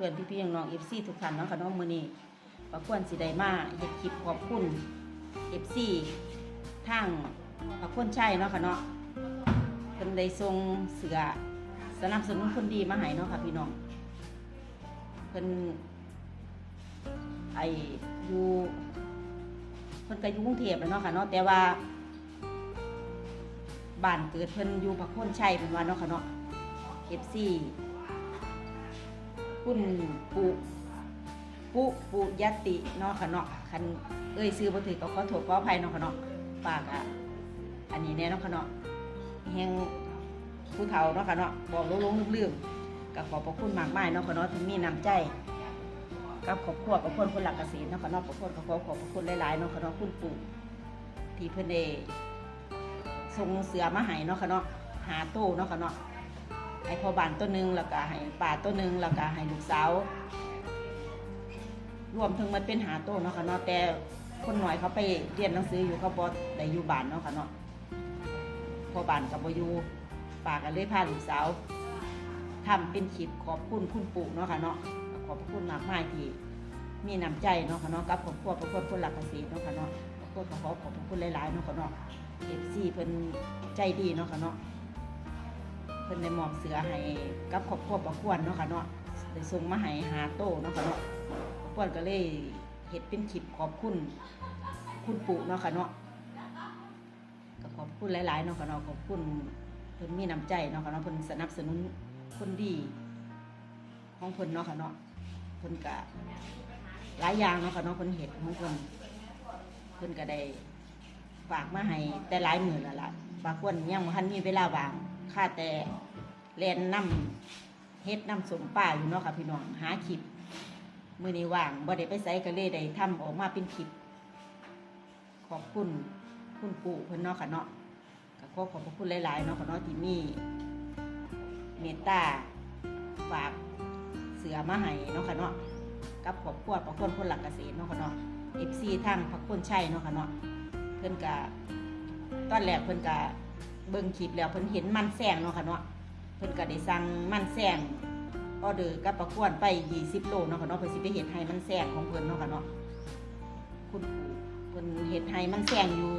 พื่อนพี่ๆน้องๆ FC ทุกท่านเนาะค่ะเนาะมื้อนี้ประควรสิได้มาเฮ็ดคลิปขอบคุณ FC ทางประควรชัยเนาะค่ะเนาะเพิ่นได้ส่งเสือสนับสนุนคนดีมาให้เนาะค่ะพี่น้องเพิ่นไออยู่เพิ่นก็อยู่กรุงเทพแล้วเนาะค่ะเนาะแต่ว่าบ้านเกิดเพิ่นอยู่ประควรชัยเพิ่นว่าเนาะค่ะเนาะ FC คุณปุปุปุยติเนาะค่ะเนาะคันเอ้ยซื้อบ่ถือก็ขอโทษขออภัยเนาะค่ะเนาะปากอะอันนี้แน่เนาะค่ะเนาะแฮงผู้เฒ่าเนาะค่ะเนาะบอกลงๆลืมๆก็ขอบพระคุณมากมายเนาะค่ะเนาะที่มีน้ำใจกับครอบครัวกับคนคนหลักเกษตรเนาะค่ะเนาะขอบคุณขอขอบพระคุณหลายๆเนาะค่ะเนาะคุณปู่ที่เพิ่นได้ส่งเสือมาให้เนาะค่ะเนาะหาโต้เนาะค่ะเนาะ ให้พ่อบ้านตัวหนึ่งแล้วก็ให้ป้าตัวหนึ่งแล้วก็ให้ลูกสาวรวมถึงมันเป็นหาโตวเนาะค่ะเนาะแต่คนหน่อยเขาไปเรียนหนังสืออยู่เขาบอได้อยู่บ้านเนาะค่ะเนาะพ่อบ้านกับบอยู่ป้าก็เลยพาลูกสาวทำเป็นคลิปขอบคุณคุณปู่เนาะค่ะเนาะขอบคุณมากมายที่มีน้ำใจเนาะค่ะเนาะกับครอบครัวประคนคนหลักเกษตรเนาะค่ะเนาะขอบคุณขอขอบคุณหลายๆเนาะค่ะเนาะเอฟซีเพิ่นใจดีเนาะค่ะเนาะ พิ่นได้มอบเสือให้กับครอบครัวประควรเนาะค่ะเนาะได้ส่งมาให้หาโตเนาะค่ะเนาะประควรก็เลยเฮ็ดเป็นคลิปขอบคุณคุณปู่เนาะค่ะเนาะก็ขอบคุณหลายๆเนาะค่ะเนาะขอบคุณเพิ่นมีน้ำใจเนาะค่ะเนาะเพิ่นสนับสนุนคนดีของเพิ่นเนาะค่ะเนาะเพิ่นก็หลายอย่างเนาะค่ะเนาะเพิ่นเฮ็ดของเพิ่นเพิ่นก็ได้ฝากมาให้แต่หลายหมื่นล้วล่ะบางคนยังบ่ทันมีเวลาว่าง ค่าแต่แลนน้ำเฮ็ดน้ำสมป่าอยู่เนาะค่ะพี่น้องหาคลิปมือในว่างบ่ได้ไปใส่ก็เลยได้ทำออกมาเป็นคลิปขอบคุณคุณปู่เพิ่อนเนาะค่ะเนาะก็ขอขอบพระคุณหลายๆเนาะค่ะเนาะที่มีเมตตาฝากเสือมาให้เนาะค่ะเนาะกับครอบครัวประคนคนหลักเกษตรเนาะค่ะเนาะ FC ทางพักคนชัยเนาะค่ะเนาะเพิ่อนก็ตอนแรกเพิ่อนก็ เบิ่งคลิปแล้วเพิ่นเห็นมันแซงเนาะค่ะเนาะเพิ่นก็ได้สั่งมันแซงออเดอร์กับประกวนไป20โลเนาะค่ะเนาะเพิ่นสิไปเฮ็ดให้มันแซงของเพิ่นเนาะค่ะเนาะคุณปู่เพิ่นเฮ็ดให้มันแซงอยู่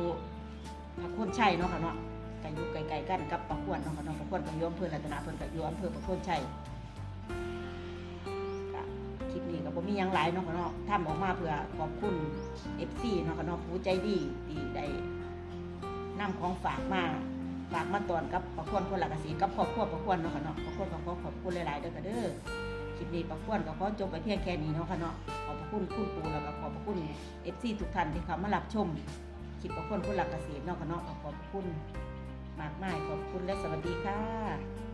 พระโคนชัยเนาะค่ะเนาะก็อยู่ไกลๆกันกับประกวนเนาะค่ะเนาะประกวนก็อยู่อำเภอรัตนาเพิ่นก็อยู่อำเภอประโคนชัยก็คลิปนี้ก็บ่มียังหลายเนาะค่ะเนาะทำออกมาเพื่อขอบคุณ FC เนาะค่ะเนาะผู้ใจดีที่ได้นำของฝากมา ฝากมาตอนกับประควรคนหลักสีกับครอบครัวประควรเนาะค่ะเนาะประควรก็ขอขอบคุณหลายๆเด้อค่ะเด้อคลิปนี้ประควรก็ขอจบไปเพียงแค่นี้เนาะค่ะเนาะขอบพระคุณคุณปู่แล้วก็ขอบพระคุณเอฟซีทุกท่านที่เข้ามารับชมคลิปประควรคนหลักสีเนาะค่ะเนาะขอบพระคุณมากมายขอบคุณและสวัสดีค่ะ